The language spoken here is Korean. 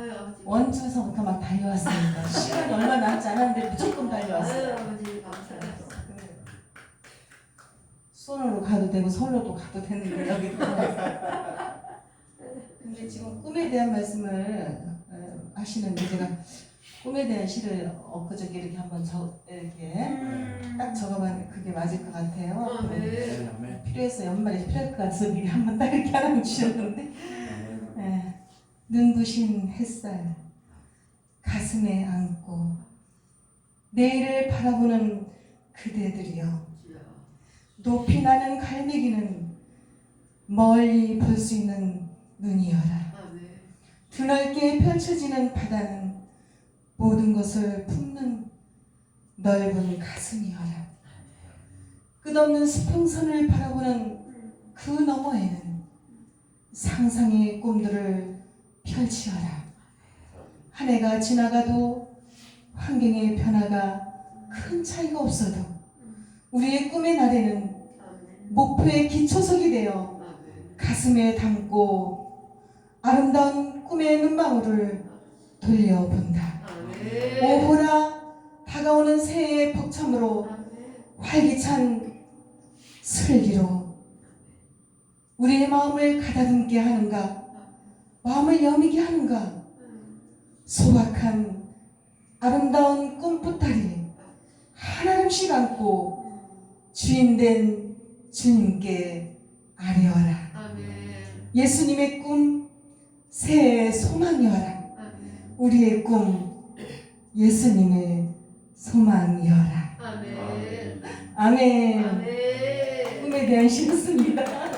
아유 아버지. 원주서부터 막 달려왔습니다. 시간이 얼마 남지 않았는데 무조건 달려왔어요. 아유 아버지 감사해요. 손으로 가도 되고 손으로도 가도 되는데 여기 들어와서. 근데 지금 꿈에 대한 말씀을 어, 하시는데 제가 꿈에 대한 시를 엊그저께 이렇게 한번 적 이렇게 딱 적어봤는데 그게 맞을 것 같아요. 아, 네. 아멘. 필요해서 연말에 필요할 것 같아서 미리 한번 딱 이렇게 하나 주셨는데 눈부신 햇살 가슴에 안고 내일을 바라보는 그대들이여. 높이 나는 갈매기는 멀리 볼 수 있는 눈이여라. 드넓게 펼쳐지는 바다는 모든 것을 품는 넓은 가슴이여라. 끝없는 수평선을 바라보는 그 너머에는 상상의 꿈들을 펼치어라 한 해가 지나가도 환경의 변화가 큰 차이가 없어도 우리의 꿈의 날에는. 목표의 기초석이 되어. 가슴에 담고 아름다운 꿈의 눈망울을 돌려본다. 오호라 다가오는 새해의 벅참으로. 활기찬 슬기로 우리의 마음을 가다듬게 하는가 마음을 여미게 하는가 소박한 아름다운 꿈보따리 하나름씩 안고 주인된 주님께 아뢰어라. 예수님의 꿈 새해의 소망이어라. 우리의 꿈 예수님의 소망이어라 아멘. 아멘 아멘. 꿈에 대한 시였습니다